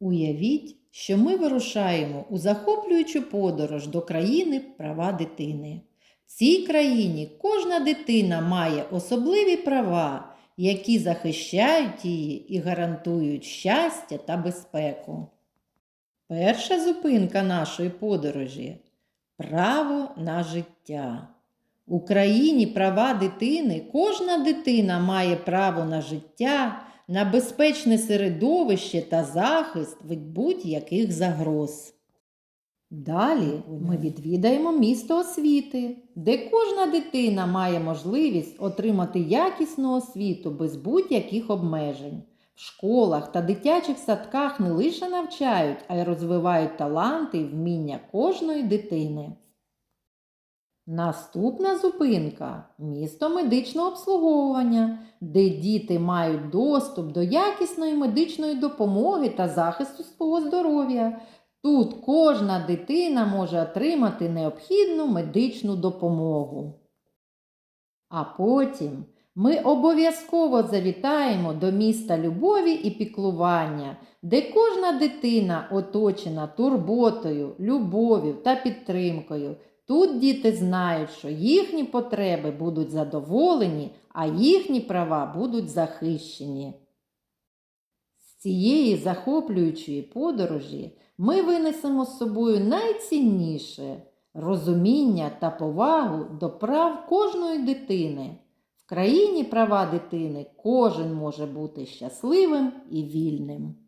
Уявіть, що ми вирушаємо у захоплюючу подорож до країни права дитини. В цій країні кожна дитина має особливі права, які захищають її і гарантують щастя та безпеку. Перша зупинка нашої подорожі право на життя. У країні права дитини кожна дитина має право на життя, на безпечне середовище та захист від будь-яких загроз. Далі ми відвідаємо місто освіти, де кожна дитина має можливість отримати якісну освіту без будь-яких обмежень. В школах та дитячих садках не лише навчають, а й розвивають таланти і вміння кожної дитини. Наступна зупинка місто медичного обслуговування, де діти мають доступ до якісної медичної допомоги та захисту свого здоров'я. Тут кожна дитина може отримати необхідну медичну допомогу. А потім ми обов'язково завітаємо до міста любові і піклування, де кожна дитина оточена турботою, любов'ю та підтримкою. Тут діти знають, що їхні потреби будуть задоволені, а їхні права будуть захищені. З цієї захоплюючої подорожі ми винесемо з собою найцінніше розуміння та повагу до прав кожної дитини. В країні права дитини кожен може бути щасливим і вільним.